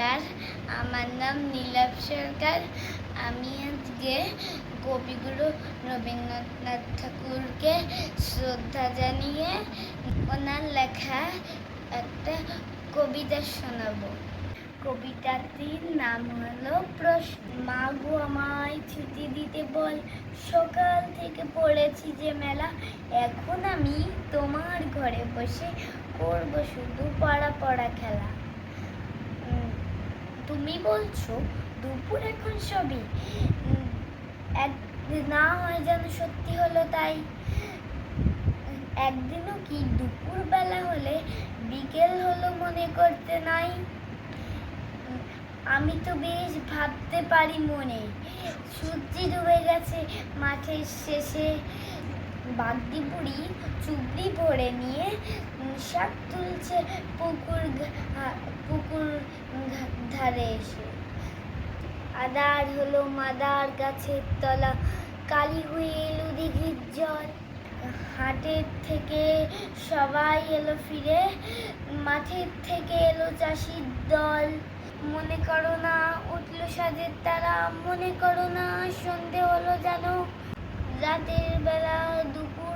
নমস্কার আমার নাম নীলাভ সরকার। আমি আজকে কবিগুরু রবীন্দ্রনাথ ঠাকুরকে শ্রদ্ধা জানিয়ে ওনার লেখা একটা কবিতা শোনাবো। কবিতাটির নাম হলো প্রশ্ন মা গো আমায় ছুটি দিতে বল। সকাল থেকে পড়েছি যে মেলা। এখন আমি তোমার ঘরে বসে করব শুধু পড়া পড়া খেলা। তুমি বলছো দুপুর এখন সবই। না হয় যেন সত্যি হলো তাই। একদিনও কি দুপুর বেলা হলে বিকেল হলো মনে করতে নাই? আমি তো বেশ ভাবতে পারি মনে। সূর্য ডুবে গেছে মাঠের শেষে। বাগদি বুড়ি চুবড়ি ভরে নিয়ে শাক তুলছে পুকুর ধারে এসে। আদার হলো মাদার গাছের তলা, কালি হয়ে এলো দিঘির জল। হাটের থেকে সবাই এলো ফিরে, মাঠের থেকে এলো চাষির দল। মনে করো না, উঠল সাজের তারা, মনে করো না, সন্ধে হলো যেন রাতের বেলা দুপুর